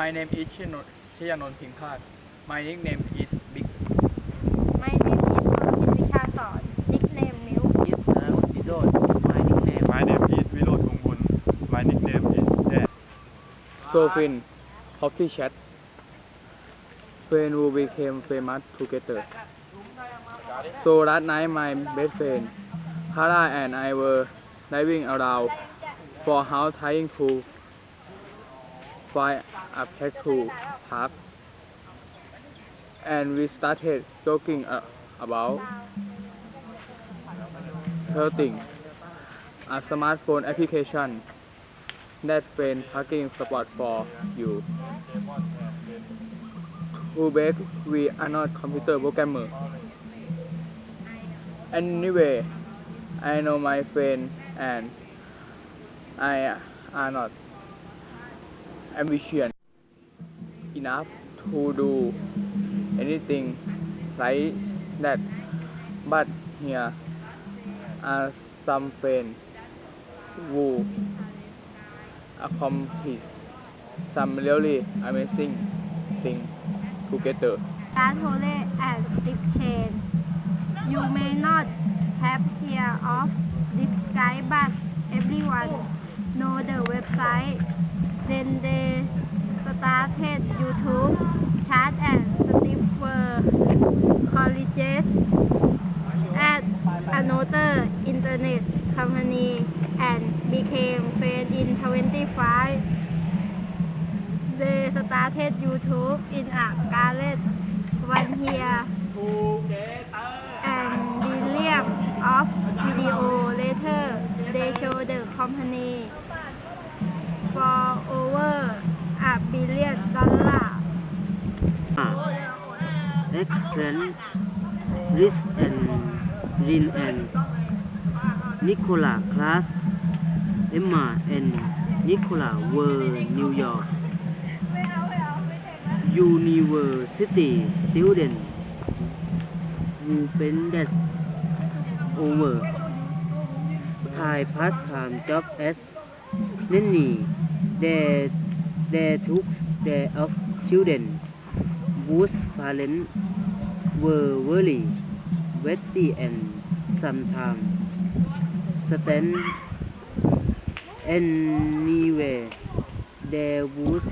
My name is ชนนชยานนท์พิงพาด My nickname is Big My name is พิชิชาสอน nickname มิว Yes, I was Vidod. My nickname. My name is วิโรจน์คงบุญ My nickname is Dan Sofin Coffee Chat Friend who became famous together So last night my best friend Kara and I were diving around for house trying to find a to park and we started talking uh, about helping a smartphone application that friend parking spot for you. Who bet we are not computer programmer. Anyway, I know my friend and I are not ambitious enough to do anything like that. But here are some friends who accomplish some really amazing things together. Dance Hole and Stick Chain You may not have heard of this guy but everyone Chat and Steve were colleges at another internet company and became friends in 25 They started YouTube in a garage one year. And billion of video later they show the company for over a billion dollar. Excellent. Rich and Lin and Nicola class. Emma and Nicola were New York University students who spent over Thai part-time job as nanny. They, they took care of children whose parents were very wealthy and sometimes spent anywhere there was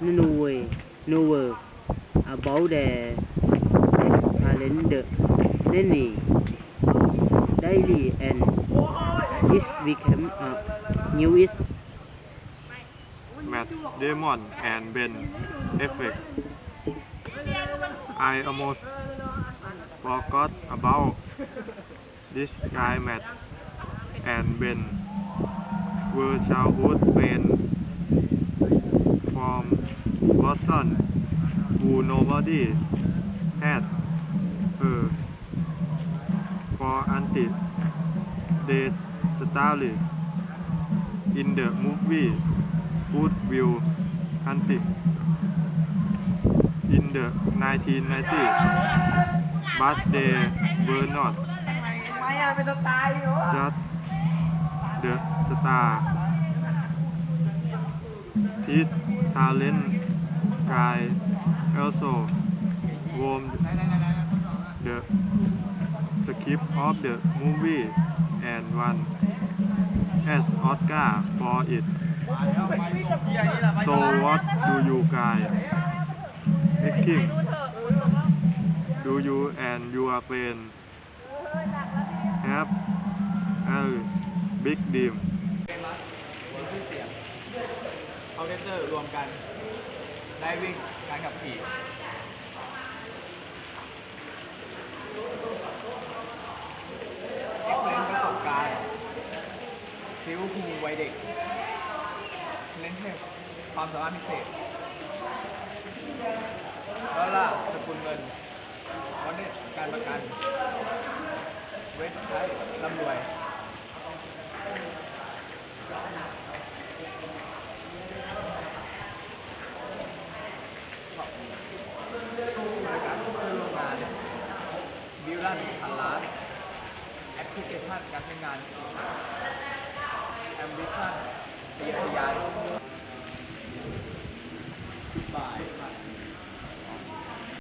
no way, no word about their the nanny, daily, and this became a uh, newish Damon and Ben Affleck. I almost forgot about this guy Matt and Ben. Were childhood friends from Boston who nobody had heard for until they started in the movie กูดวิลฮันติอินเดอะ1990บัสเดย์เบอร์นอตไม่อะเป็นตัวตายอยู่จัดเดอะสตาร์ทิสทาเลนกายเอลโซวอมเดอะสคริปต์ออฟเดอะมูฟวี่แอนด์วัน an Oscar for it. So what do you guys thinking? Do you and your friend have a big dream? เอาเดเตอร์รวมกันได้วิ่งการขับขี่เอ็กเพลนประสบการณ์ ฟิวคูวัยเด็กเล่นเทพความสามารถพิเศษ แล้วล่ะสกุลเงินวันนี้การประกัน เว็บไซต์ร่ำรวยบริการผู้ร่วมงานบิวลั่นพันล้านแอปพลิเคชันการใช้งาน ambition พยายามบ่าย